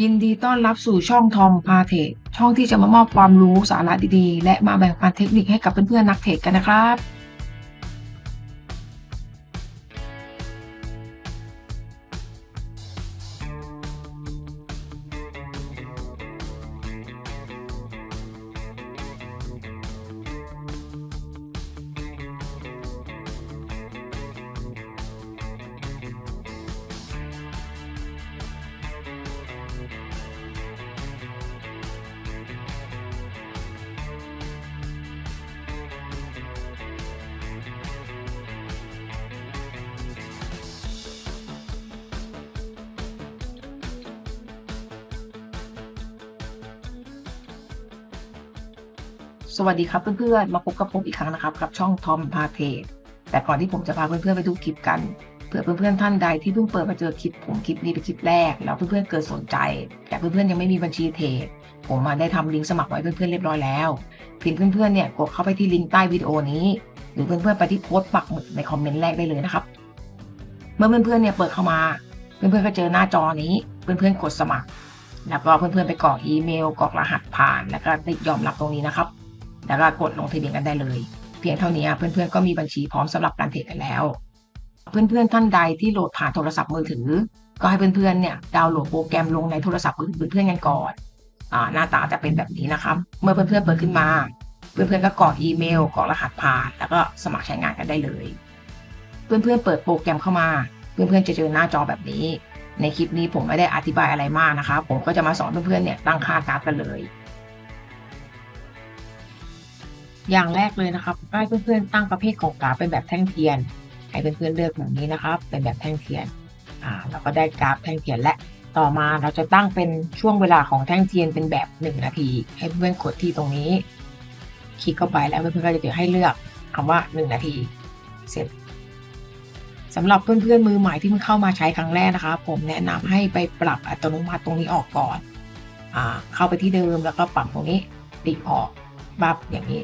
ยินดีต้อนรับสู่ช่องทอมพาเทรช่องที่จะมามอบความรู้สาระดีๆ และมาแบ่งปันเทคนิคให้กับเพื่อนๆนักเทรดกันนะครับ สวัสดีครับเพื่อนๆ มาพบกับผมอีกครั้งนะครับ กับช่องทอมพาเทแต่ก่อนที่ผมจะพาเพื่อนๆไปดูคลิปกันเผื่อเพื่อนๆท่านใดที่เพิ่งเปิดมาเจอคลิปผมคลิปนี้เป็นคลิปแรก แล้วเพื่อนๆเกิดสนใจ แต่เพื่อนๆยังไม่มีบัญชีเทรดผมมาได้ทำลิงก์สมัครไว้เพื่อนๆเรียบร้อยแล้วเพียงเพื่อนๆเนี่ยกดเข้าไปที่ลิงก์ใต้วิดีโอนี้ หรือเพื่อนๆไปที่โพสต์ปักหมุดในคอมเมนต์แรกได้เลยนะครับ เมื่อเพื่อนๆเนี่ยเปิดเข้ามา เพื่อนๆก็เจอหน้าจอนี้เพื่อนๆกดสมัคร แล้วก็เพื่อนๆไปกรอกอีเมลกรอกรหัสผ่าน แล้วก็ติดยอมรับตรงนี้นะครับ แล้วก็กดลงทะเบียนกันได้เลย เพียงเท่านี้เพื่อนๆก็มีบัญชีพร้อมสำหรับการเทรดกันแล้ว เพื่อนๆท่านใดที่โหลดผ่านโทรศัพท์มือถือ ก็ให้เพื่อนๆเนี่ยดาวน์โหลดโปรแกรมลงในโทรศัพท์มือถือเพื่อนๆกันก่อนหน้าตาจะเป็นแบบนี้นะครับ เมื่อเพื่อนๆเปิดขึ้นมา เพื่อนๆก็กรอกอีเมลกรอกรหัสผ่าน แล้วก็สมัครใช้งานกันได้เลย เพื่อนๆเปิดโปรแกรมเข้ามา เพื่อนๆจะเจอหน้าจอแบบนี้ ในคลิปนี้ผมไม่ได้อธิบายอะไรมากนะคะผมก็จะมาสอนเพื่อนๆเนี่ยตั้งค่าการาฟกันเลย อย่างแรกเลยนะครับให้เพื่อนๆตั้งประเภทของกราฟเป็นแบบแท่งเทียน ให้เพื่อนๆเลือกแบบนี้นะครับ เป็นแบบแท่งเทียน อ่าเราก็ได้กราฟแท่งเทียนและต่อมาเราจะตั้งเป็นช่วงเวลาของแท่งเทียนเป็นแบบหนึ่งนาที ให้เพื่อนๆกดที่ตรงนี้ คลิกเข้าไปแล้วเพื่อนๆก็จะเจอให้เลือกคำว่าหนึ่งนาที เสร็จสำหรับเพื่อนๆมือใหม่ที่เพิ่งเข้ามาใช้ครั้งแรกนะคะ ผมแนะนำให้ไปปรับอัตโนมัติตรงนี้ออกก่อน อ่า เข้าไปที่เดิมแล้วก็ปรับตรงนี้ติ๊กออกบับอย่างนี้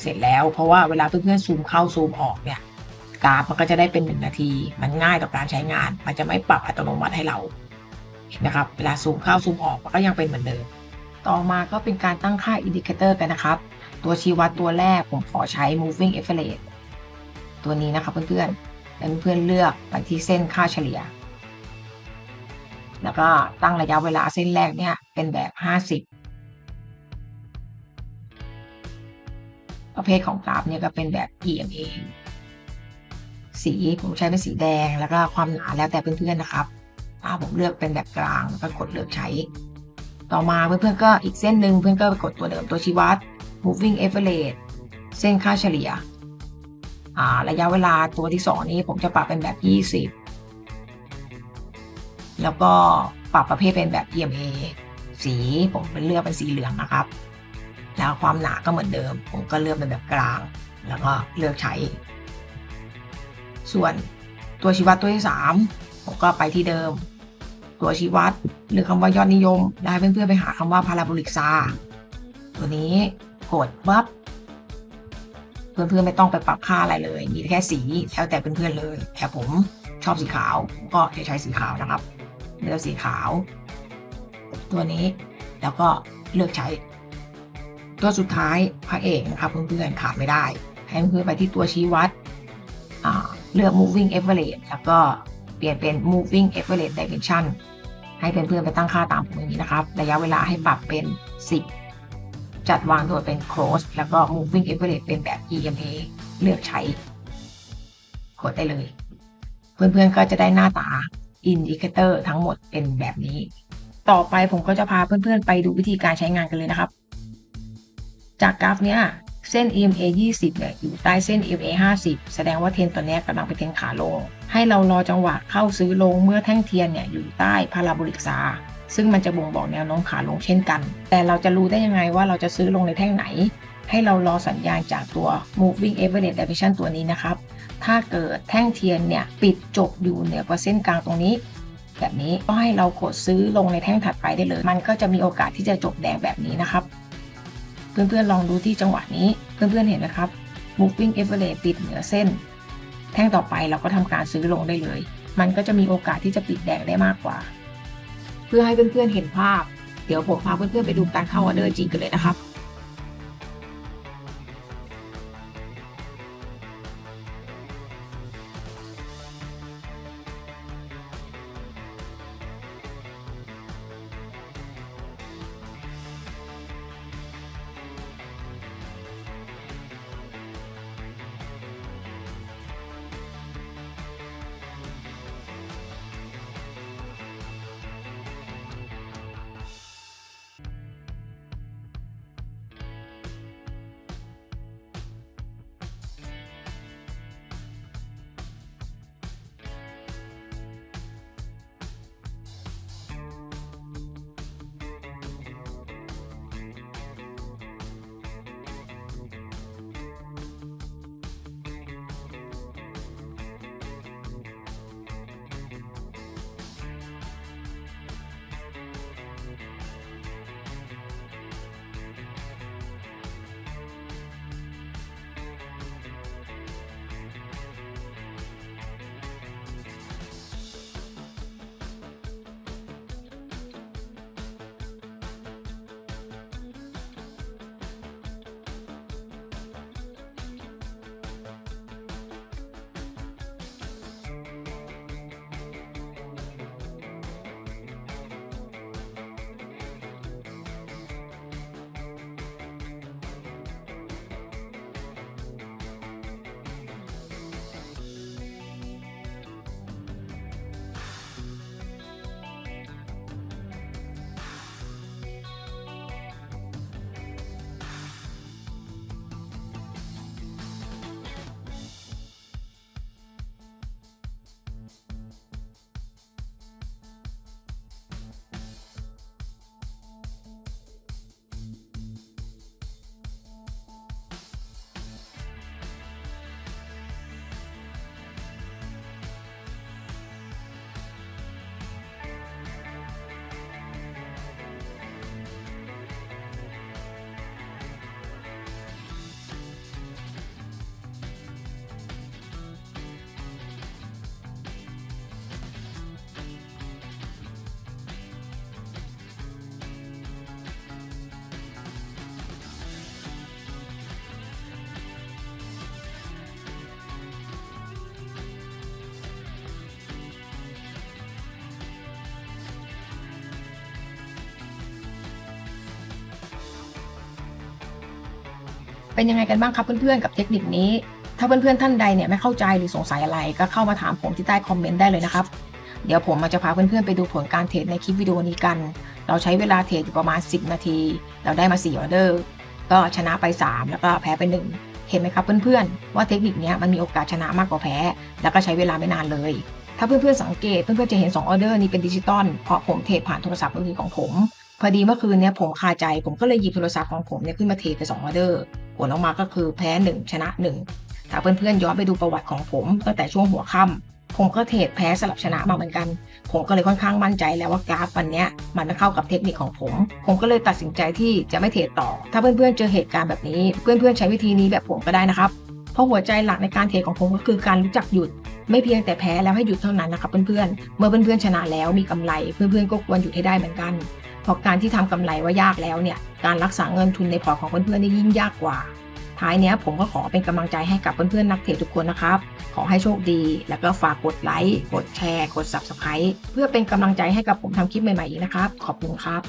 เสร็จแล้วเพราะว่าเวลาเพื่อนๆซูมเข้าซูมออกเนี่ยกราฟมันก็จะได้เป็นหนึ่งนาที มันง่ายต่อการใช้งาน มันจะไม่ปรับอัตโนมัติให้เรานะครับเวลาซูมเข้าซูมออกมันก็ยังเป็นเหมือนเดิม ต่อมาก็เป็นการตั้งค่าอินดิเคเตอร์กันนะครับ ตัวชี้วัดตัวแรกผมขอใช้ moving average ตัวนี้นะครับเพื่อนๆแล้วเพื่อนๆเลือกไปที่เส้นค่าเฉลี่ย แล้วก็ตั้งระยะเวลาเส้นแรกเนี่ยเป็นแบบ 50 ประเภทของกราฟเนี่ยก็เป็นแบบ EMA สีผมใช้เป็นสีแดงแล้วก็ความหนาแล้วแต่เพื่อนๆนะครับผมเลือกเป็นแบบกลางแล้วก็กดเลือกใช้ ต่อมาเพื่อนๆก็อีกเส้นหนึ่งเพื่อนก็ไปกดตัวเดิมตัวชี้วัด moving average เส้นค่าเฉลี่ยอ่าระยะเวลาตัวที่สองนี้ผมจะปรับเป็นแบบ 20 แล้วก็ปรับประเภทเป็นแบบ EMA สีผมเป็นเลือกเป็นสีเหลืองนะครับ แล้วความหนาก็เหมือนเดิม ผมก็เลือกเป็นแบบกลาง แล้วก็เลือกใช้ ส่วนตัวชี้วัดตัวที่ 3 ผมก็ไปที่เดิม ตัวชี้วัดหรือคำว่ายอดนิยม ได้เพื่อนๆไปหาคำว่าพาราโบลิกซาตัวนี้กดปั๊บเพื่อนๆไม่ต้องไปปรับค่าอะไรเลย มีแค่สีแล้วแต่เพื่อนๆเลยแต่ผมชอบสีขาวก็จะใช้สีขาวนะครับ เลือกสีขาว ตัวนี้แล้วก็เลือกใช้ ตัวสุดท้ายพระเอกนะครับเพื่อนๆขาดไม่ได้ ให้เพื่อนไปที่ตัวชี้วัดเลือก moving average แล้วก็เปลี่ยนเป็น moving average dimension ให้เพื่อนๆไปตั้งค่าตามผมอย่างนี้นะครับ ระยะเวลาให้ปรับเป็น 10 จัดวางโดยเป็น close แล้วก็ moving average เป็นแบบ EMA เลือกใช้กดได้เลย เพื่อนๆก็จะได้หน้าตา indicator ทั้งหมดเป็นแบบนี้ ต่อไปผมก็จะพาเพื่อนๆไปดูวิธีการใช้งานกันเลยนะครับ จากกราฟเนี้ยเส้น EMA 20 เนี่ยอยู่ใต้เส้น EMA 50 แสดงว่าเทนตัวนี้กำลังเป็นเทนขาลง ให้เรารอจังหวะเข้าซื้อลงเมื่อแท่งเทียนเนี่ยอยู่ใต้พาราโบลิกซาซึ่งมันจะบ่งบอกแนวโน้มขาลงเช่นกัน แต่เราจะรู้ได้ยังไงว่าเราจะซื้อลงในแท่งไหน ให้เรารอสัญญาณจากตัว moving average dimension ตัวนี้นะครับ ถ้าเกิดแท่งเทียนเนี่ยปิดจบอยู่เหนือกว่าเส้นกลางตรงนี้ แบบนี้ก็ให้เรากดซื้อลงในแท่งถัดไปได้เลย มันก็จะมีโอกาสที่จะจบแดงแบบนี้นะครับ เพื่อนๆลองดูที่จังหวะนี้ เพื่อนๆเห็นนะครับ moving average ปิดเหนือเส้น แท่งต่อไปเราก็ทำการซื้อลงได้เลย มันก็จะมีโอกาสที่จะปิดแดงได้มากกว่า เพื่อให้เพื่อนๆเห็นภาพ เดี๋ยวผมพาเพื่อนๆไปดูการเข้าออเดอร์จริงกันเลยนะครับ เป็นยังไงกันบ้างครับเพื่อนๆกับเทคนิคนี้ ถ้าเพื่อนๆท่านใดเนี่ยไม่เข้าใจหรือสงสัยอะไร ก็เข้ามาถามผมที่ใต้คอมเมนต์ได้เลยนะครับ เดี๋ยวผมมาจะพาเพื่อนๆไปดูผลการเทรดในคลิปวิดีโอนี้กัน เราใช้เวลาเทรดอยู่ประมาณ 10 นาที เราได้มา4ออเดอร์ ก็ชนะไป 3 แล้วก็แพ้ไป 1 เห็นไหมครับเพื่อนๆ ว่าเทคนิคนี้มันมีโอกาสชนะมากกว่าแพ้ แล้วก็ใช้เวลาไม่นานเลย ถ้าเพื่อนๆสังเกตเพื่อนๆจะเห็น2ออเดอร์นี้เป็นดิจิตอลเพราะผมเทรดผ่านโทรศัพท์มือถือของผมพอดีเมื่อคืนเนี้ยผมคาใจผมก็เลยหยิบโทรศัพท์ของผมเนี่ยขึ้นมาเทรดไป2ออเดอร์ ผลออกมาก็คือแพ้1ชนะ1ถ้าเพื่อนๆย้อนไปดูประวัติของผมตั้งแต่ช่วงหัวค่ำผมก็เทรดแพ้สลับชนะมาเหมือนกัน ผมก็เลยค่อนข้างมั่นใจแล้วว่ากราฟวันนี้มันไม่เข้ากับเทคนิคของผม ผมก็เลยตัดสินใจที่จะไม่เทรดต่อ ถ้าเพื่อนๆเจอเหตุการณ์แบบนี้ เพื่อนๆใช้วิธีนี้แบบผมก็ได้นะครับเพราะหัวใจหลักในการเทรดของผมก็คือการรู้จักหยุด ไม่เพียงแต่แพ้แล้วให้หยุดเท่านั้นนะครับเพื่อนๆเมื่อเพื่อนๆชนะแล้วมีกำไร เพื่อนๆก็ควรหยุดให้ได้เหมือนกัน พราะการที่ทำกำไรว่ายากแล้วเนี่ยการรักษาเงินทุนในพอร์ตของเพื่อนๆได้ยิ่งยากกว่า ท้ายเนี้ยผมก็ขอเป็นกำลังใจให้กับเพื่อนๆนักเทรดทุกคนนะครับ ขอให้โชคดี แล้วก็ฝากกดไลค์กดแชร์ กด Subscribe เพื่อเป็นกำลังใจให้กับผมทำคลิปใหม่ๆอีกนะครับ ขอบคุณครับ